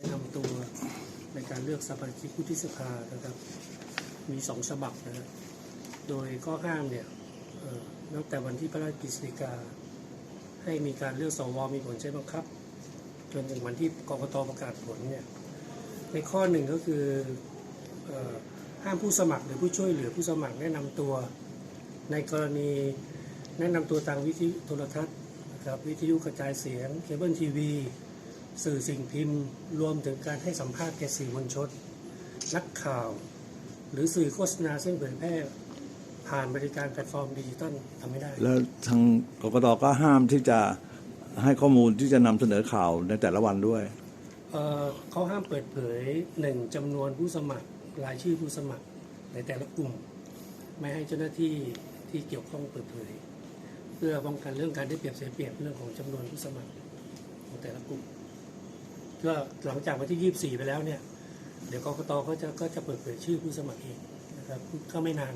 แนะนำตัวในการเลือกสมาชิกวุฒิสภานะครับ มีสองฉบับนะครับโดยข้อห้ามเนี่ยตั้งแต่วันที่พระราชกฤษฎีกา ให้มีการเลือกสวมีผลใช้บังคับ จนถึงวันที่กรกตประกาศผลเนี่ยในข้อหนึ่งก็คืออห้ามผู้สมัครหรือผู้ช่วยเหลือผู้สมัครแนะนำตัวในกรณีแนะนำตัวทางวิทยุโทรทัศน์นะครับวิทยุกระจายเสียงเคเบิลทีวี สื่อสิ่งพิมพ์รวมถึงการให้สัมภาษณ์แก่สื่อมวลชนนักข่าว หรือสื่อโฆษณาซึ่งเผยแพร่ผ่านบริการแพลตฟอร์มดิจิตอลทำไม่ได้ แล้วทางกกตก็ห้ามที่จะให้ข้อมูลที่จะนำเสนอข่าวในแต่ละวันด้วยเอ่อเขาห้ามเปิดเผยหนึ่งจำนวนผู้สมัครรายชื่อผู้สมัครในแต่ละกลุ่ม ไม่ให้เจ้าหน้าที่ที่เกี่ยวข้องเปิดเผย เพื่อป้องกันเรื่องการได้เปรียบเสียเปรียบเรื่องของจำนวนผู้สมัครของแต่ละกลุ่ม ก็หลังจากวันที่ 24 ไปแล้วเนี่ย เดี๋ยวกรกตก็จะก็จะเปิดเผยชื่อผู้สมัครเองนะครับก็ไม่นาน